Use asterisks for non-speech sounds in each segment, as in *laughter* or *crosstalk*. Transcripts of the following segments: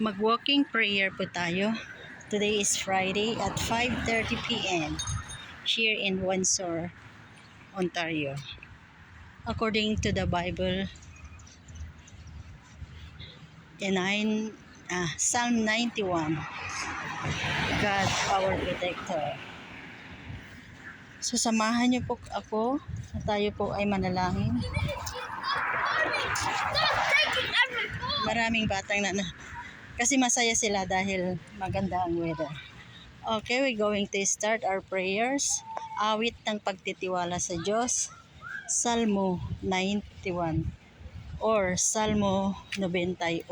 Mag-walking prayer po tayo. Today is Friday at 5.30 p.m. here in Windsor, Ontario. According to the Bible, in nine, ah, Psalm 91, God our protector. So samahan niyo po ako na tayo po ay manalangin. Maraming batang na, na kasi masaya sila dahil maganda ang weather. Okay, we're going to start our prayers. Awit ng pagtitiwala sa Diyos. Salmo 91 or Salmo 91.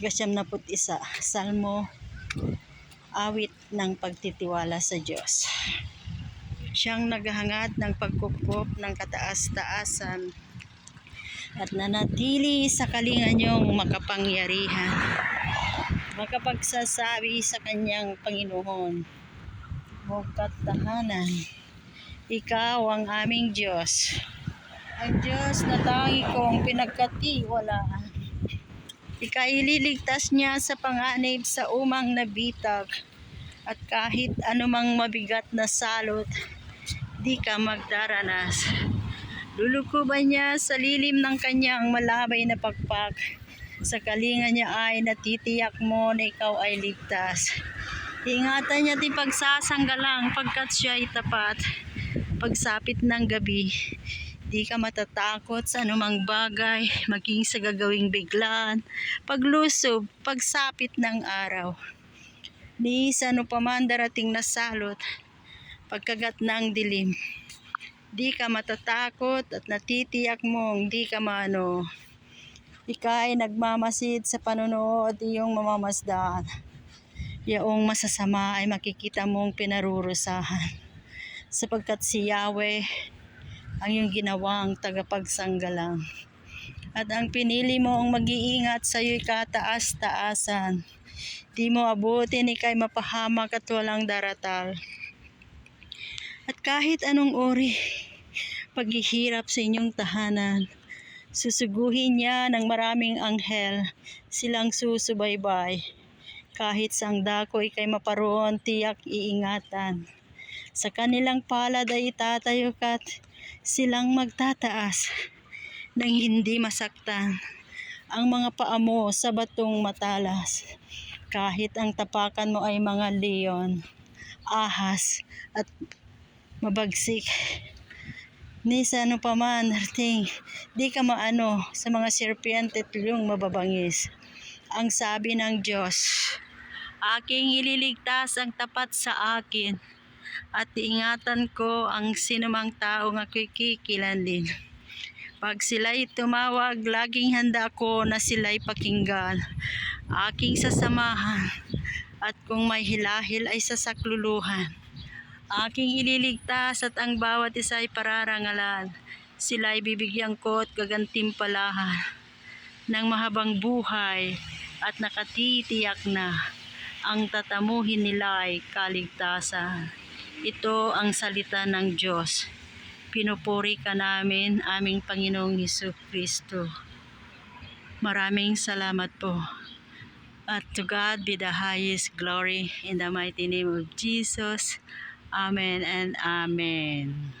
Ikasyam *laughs* na put isa. Salmo awit ng pagtitiwala sa Diyos. Siyang naghahangad ng pagkukup ng kataas-taasan at nanatili sa kalinga niyong makapangyarihan. Makapagsasabi sa kanyang Panginoon, Huwag tahanan. Ikaw ang aming Diyos. Ang Diyos na tangi kong pinagkatiwalaan. Ikaililigtas niya sa panganib sa umang nabitag at kahit anumang mabigat na salot, di ka magdaranas. Lulukuban niya sa lilim ng kanyang malabay na pakpak. Sa kalinga niya ay natitiyak mo na ikaw ay ligtas. Ingatan niya di pagsasanggalang pagkat siya ay tapat. Pagsapit ng gabi, di ka matatakot sa anumang bagay, maging sa gagawing biglaan, paglusob, pagsapit ng araw. Ni sa ano pa darating na salot, pagkagat ng dilim, di ka matatakot at natitiyak mong di ka mano. Ika ay nagmamasid sa panonood iyong mamamasdaan. Yaong masasama ay makikita mong pinarurusahan. Sapagkat si Yahweh ang iyong ginawang tagapagsanggalang. At ang pinili mo ang mag-iingat sa iyo'y kataas-taasan. Di mo abutin ikay mapahamak at walang daratal. At kahit anong uri, paghihirap sa inyong tahanan, susuguhin niya ng maraming anghel, silang susubaybay. Kahit sang dako ikay maparoon, tiyak iingatan. Sa kanilang palad ay itatayo ka't silang magtataas nang hindi masaktan ang mga paa mo sa batong matalas. Kahit ang tapakan mo ay mga leon, ahas at mabagsik. Ni sa ano pa man, rating, di ka maano sa mga serpiente tulong mababangis. Ang sabi ng Diyos, aking ililigtas ang tapat sa akin at iingatan ko ang sinumang taong ako'y kikilanlin. Pag sila'y tumawag, laging handa ko na sila'y pakinggan. Aking sasamahan at kung may hilahil ay sasakluluhan. Aking ililigtas at ang bawat isa ay pararangalan. Sila'y bibigyan ko at gagantimpalahan ng mahabang buhay at nakatitiyak na ang tatamuhin nila ay kaligtasan. Ito ang salita ng Diyos. Pinupuri ka namin, aming Panginoong Hesus Kristo. Maraming salamat po. At to God be the highest glory in the mighty name of Jesus. Amen and Amen.